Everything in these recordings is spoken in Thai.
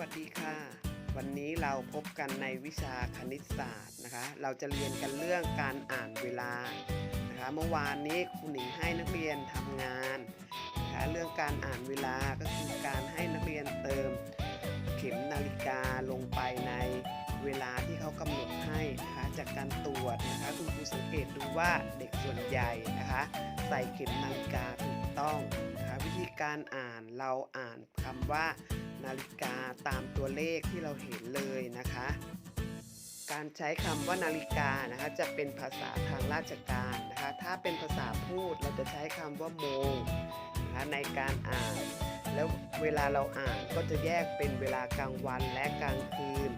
วัสดีค่ะ วันนี้เราพบกันในวิชาคณิตศาสตร์นะคะ เราจะเรียนกันเรื่องการอ่านเวลานะคะ เมื่อวานนี้ครูหนิงให้นักเรียนทำงานนะคะเรื่องการอ่านเวลาก็คือการให้นักเรียนเติมเข็มนาฬิกาลงไปในเวลาที่เขากำหนดให้นะคะ จากการตรวจนะคะคุณครูสังเกตดูว่าเด็กส่วนใหญ่นะคะ ใส่เข็มนาฬิกาถูกต้องนะคะวิธีการอ่านเราอ่านคำว่า นาฬิกาตามตัวเลขที่เราเห็นเลยนะคะ การใช้คำว่านาฬิกานะคะจะเป็นภาษาทางราชการนะคะ ถ้าเป็นภาษาพูดเราจะใช้คำว่าโมงนะคะในการอ่าน แล้วเวลาเราอ่านก็จะแยกเป็นเวลากลางวันและกลางคืน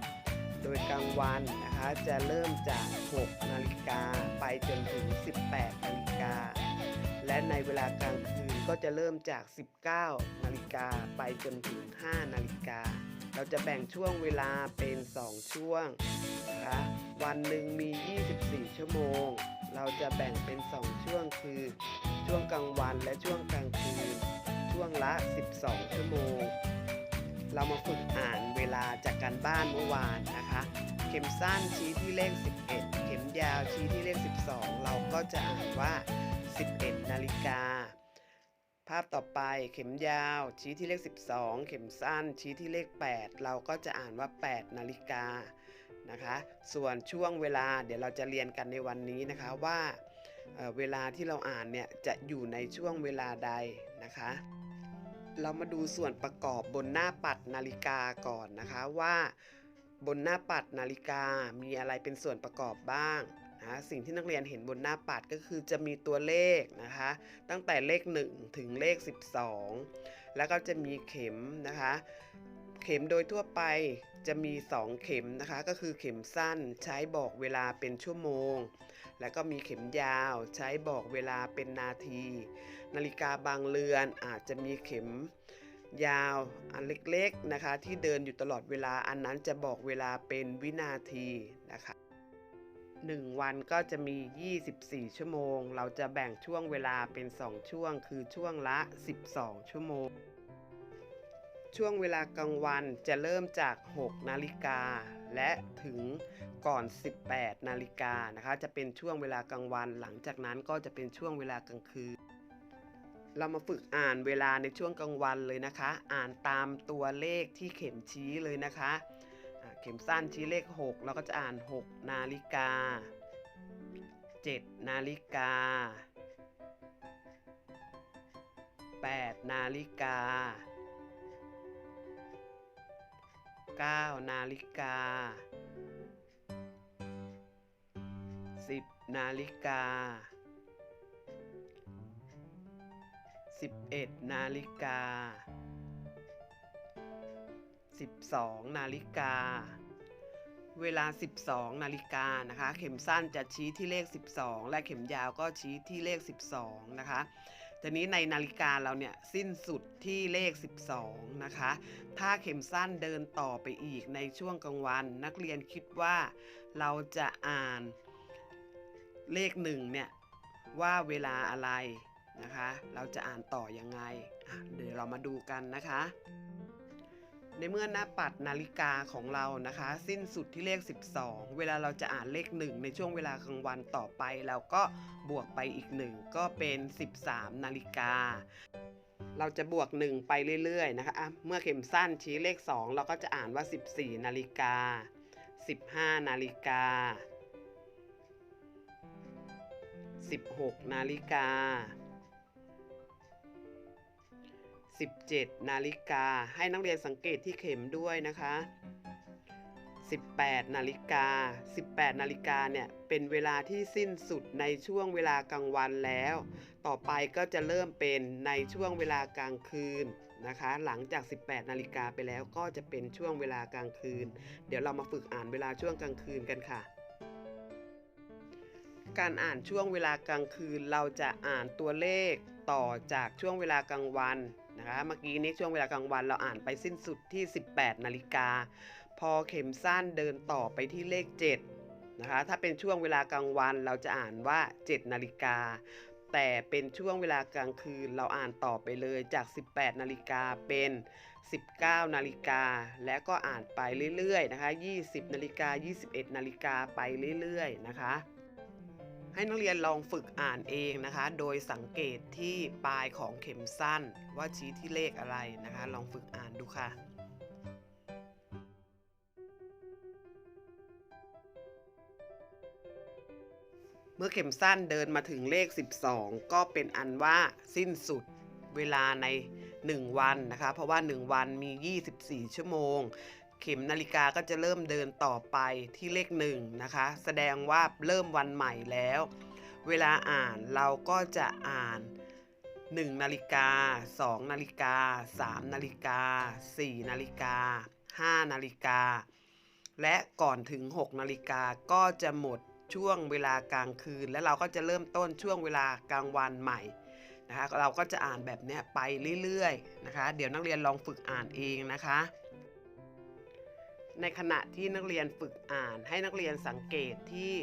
โดยกลางวันนะคะจะเริ่มจาก 6 นาฬิกาไปจนถึง 18 นาฬิกา และในเวลากลางคืนก็จะเริ่มจาก 19 นาฬิกาไปจนถึง 5 นาฬิกา เราจะแบ่งช่วงเวลาเป็น 2 ช่วงนะคะวันหนึ่งมี 24 ชั่วโมง เราจะแบ่งเป็น 2 ช่วงคือ ช่วงกลางวันและช่วงกลางคืน ช่วงละ 12 ชั่วโมง เรามาฝึกอ่านเวลาจากการบ้านเมื่อวานนะคะ เข็มสั้นชี้ที่เลข 11 เข็มยาวชี้ที่เลข 12 เราก็จะอ่านว่า 11 นาฬิกา ภาพต่อไปเข็มยาวชี้ที่เลข 12 เข็มสั้นชี้ที่เลข 8 เราก็จะอ่านว่า 8 นาฬิกานะคะ ส่วนช่วงเวลาเดี๋ยวเราจะเรียนกันในวันนี้นะคะว่าเเวลาที่เราอ่านเนี่ยจะอยู่ในช่วงเวลาใดนะคะ เรามาดูส่วนประกอบบนหน้าปัดนาฬิกาก่อนนะคะว่า บนหน้าปัดนาฬิกามีอะไรเป็นส่วนประกอบบ้างนะสิ่งที่นักเรียนเห็นบนหน้าปัดก็คือจะมีตัวเลขนะคะ ตั้งแต่เลข 1 ถึงเลข 12 แล้วก็จะมีเข็มนะคะ เข็มโดยทั่วไปจะมี 2 เข็มนะคะ ก็คือเข็มสั้นใช้บอกเวลาเป็นชั่วโมง แล้วก็มีเข็มยาวใช้บอกเวลาเป็นนาที นาฬิกาบางเรือนอาจจะมีเข็มยาวอันเล็กๆนะคะ ที่เดินอยู่ตลอดเวลาอันนั้นจะบอกเวลาเป็นวินาทีนะคะ1 วันก็จะมี 24 ชั่วโมง เราจะแบ่งช่วงเวลาเป็น 2 ช่วง คือช่วงละ 12 ชั่วโมง ช่วงเวลากลางวันจะเริ่มจาก 6 นาฬิกา และถึงก่อน 18 นาฬิกานะคะ จะเป็นช่วงเวลากลางวัน หลังจากนั้นก็จะเป็นช่วงเวลากลางคืน เรามาฝึกอ่านเวลาในช่วงกลางวันเลยนะคะ อ่านตามตัวเลขที่เข็มชี้เลยนะคะ เข็มสั้นชี้เลข 6 เราก็จะอ่าน 6 นาฬิกา 7 นาฬิกา 8 นาฬิกา 9 นาฬิกา 10 นาฬิกา 11 นาฬิกา 12 นาฬิกา เวลา 12 นาฬิกานะคะ เข็มสั้นจะชี้ที่เลข 12 และเข็มยาวก็ชี้ที่เลข 12 นะคะ ทีนี้ในนาฬิกาเราเนี่ยสิ้นสุดที่เลข 12 นะคะ ถ้าเข็มสั้นเดินต่อไปอีกในช่วงกลางวัน นักเรียนคิดว่าเราจะอ่านเลขหนึ่งเนี่ยว่าเวลาอะไรนะคะ เราจะอ่านต่ออยังไง เดี๋ยวเรามาดูกันนะคะ ในเมื่อหน้าปัดนาฬิกาของเรานะคะ สิ้นสุดที่เลข 12 เวลาเราจะอ่านเลข 1 ในช่วงเวลากลางวันต่อไป เราก็บวกไปอีก 1 ก็เป็น 13 นาฬิกา เราจะบวก 1 ไปเรื่อยๆนะคะะเมื่อเข็มสั้นชี้เลข 2 เราก็จะอ่านว่า 14 นาฬิกา 15 นาฬิกา 16 นาฬิกา 17 นาฬิกา ให้นักเรียนสังเกตที่เข็มด้วยนะคะ 18 นาฬิกา 18 นาฬิกาเนี่ย เป็นเวลาที่สิ้นสุดในช่วงเวลากลางวันแล้ว ต่อไปก็จะเริ่มเป็นในช่วงเวลากลางคืนนะคะ หลังจาก 18 นาฬิกาไปแล้วก็จะเป็นช่วงเวลากลางคืน เดี๋ยวเรามาฝึกอ่านเวลาช่วงกลางคืนกันค่ะการอ่านช่วงเวลากลางคืนเราจะอ่านตัวเลขต่อจากช่วงเวลากลางวัน นะคะเมื่อกี้นี้ช่วงเวลากลางวันเราอ่านไปสิ้นสุดที่ 18 นาฬิกา พอเข็มสั้นเดินต่อไปที่เลข 7 นะคะ ถ้าเป็นช่วงเวลากลางวันเราจะอ่านว่า 7 นาฬิกา แต่เป็นช่วงเวลากลางคืนเราอ่านต่อไปเลยจาก 18 นาฬิกาเป็น 19 นาฬิกา และก็อ่านไปเรื่อยๆนะคะ 20 นาฬิกา 21 นาฬิกาไปเรื่อยๆนะคะ ให้นักเรียนลองฝึกอ่านเองนะคะ โดยสังเกตที่ปลายของเข็มสั้น ว่าชี้ที่เลขอะไรนะคะ ลองฝึกอ่านดูค่ะเมื่อเข็มสั้นเดินมาถึงเลข 12 ก็เป็นอันว่าสิ้นสุดเวลาใน 1 วันนะคะ เพราะว่า 1 วันมี 24 ชั่วโมง เข็มนาฬิกาก็จะเริ่มเดินต่อไปที่เลข1นะคะ แสดงว่าเริ่มวันใหม่แล้ว เวลาอ่านเราก็จะอ่าน 1 นาฬิกา 2 นาฬิกา 3 นาฬิกา 4 นาฬิกา 5 นาฬิกา และก่อนถึง 6 นาฬิกาก็จะหมดช่วงเวลากลางคืน และเราก็จะเริ่มต้นช่วงเวลากลางวันใหม่นะคะเราก็จะอ่านแบบเนี้ยไปเรื่อยๆนะคะ เดี๋ยวนักเรียนลองฝึกอ่านเองนะคะ ในขณะที่นักเรียนฝึกอ่านให้นักเรียนสังเกตที่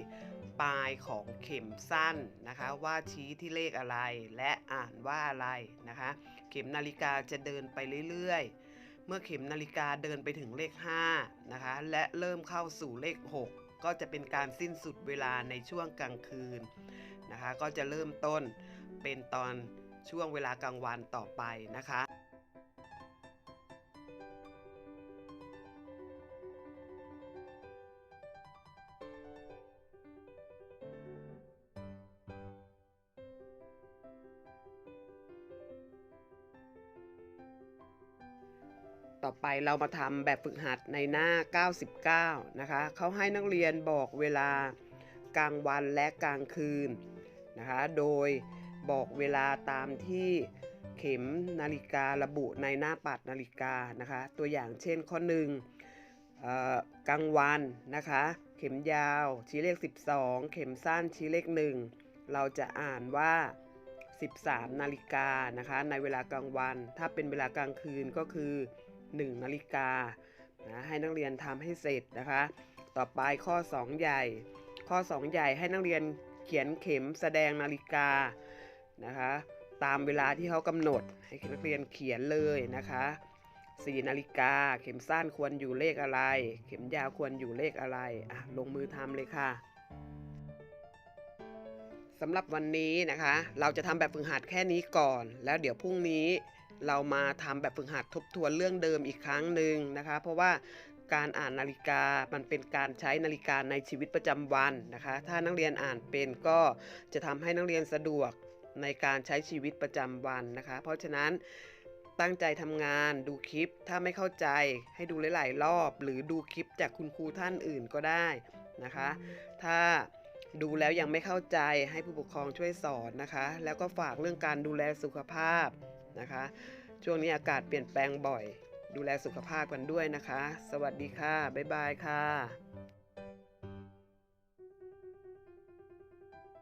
ปลายของเข็มสั้นนะคะว่าชี้ที่เลขอะไรและอ่านว่าอะไรนะคะ เข็มนาฬิกาจะเดินไปเรื่อยๆ เมื่อเข็มนาฬิกาเดินไปถึงเลข5นะคะและเริ่มเข้าสู่เลข 6 ก็จะเป็นการสิ้นสุดเวลาในช่วงกลางคืนนะคะ ก็จะเริ่มต้นเป็นตอนช่วงเวลากลางวันต่อไปนะคะ ต่อไปเรามาทำแบบฝึกหัดในหน้า 99 นะคะเขาให้นักเรียนบอกเวลากลางวันและกลางคืนนะคะ โดยบอกเวลาตามที่เข็มนาฬิการะบุในหน้าปัดนาฬิกานะคะ ตัวอย่างเช่นข้อ1เอ่อกลางวันนะคะ เข็มยาวชี้เลข 12 เข็มสั้นชี้เลข 1 เราจะอ่านว่า 13 นาฬิกานะคะ ในเวลากลางวัน ถ้าเป็นเวลากลางคืนก็คือ 1นาฬิกานะให้นักเรียนทำให้เสร็จนะคะ ต่อไปข้อ 2 ใหญ่ ข้อ 2 ใหญ่ให้นักเรียนเขียนเข็มแสดงนาฬิกานะคะ ตามเวลาที่เขากำหนดให้นักเรียนเขียนเลยนะคะ4นาฬิกา เข็มสั้นควรอยู่เลขอะไร เข็มยาวควรอยู่เลขอะไรอะลงมือทำเลยค่ะสำหรับวันนี้นะคะ เราจะทำแบบฝึกหัดแค่นี้ก่อน แล้วเดี๋ยวพรุ่งนี้ เรามาทำแบบฝึกหัดทบทวนเรื่องเดิมอีกครั้งหนึ่งนะคะ เพราะว่าการอ่านนาฬิกา มันเป็นการใช้นาฬิกาในชีวิตประจำวันนะคะ ถ้านักเรียนอ่านเป็นก็จะทำให้นักเรียนสะดวกในการใช้ชีวิตประจำวันนะคะ เพราะฉะนั้นตั้งใจทำงานดูคลิปถ้าไม่เข้าใจให้ดูหลาย ๆ รอบ หรือดูคลิปจากคุณครูท่านอื่นก็ได้นะคะ ถ้าดูแล้วยังไม่เข้าใจให้ผู้ปกครองช่วยสอนนะคะ แล้วก็ฝากเรื่องการดูแลสุขภาพ นะคะ ช่วงนี้อากาศเปลี่ยนแปลงบ่อย ดูแลสุขภาพกันด้วยนะคะ สวัสดีค่ะ บ๊ายบายค่ะ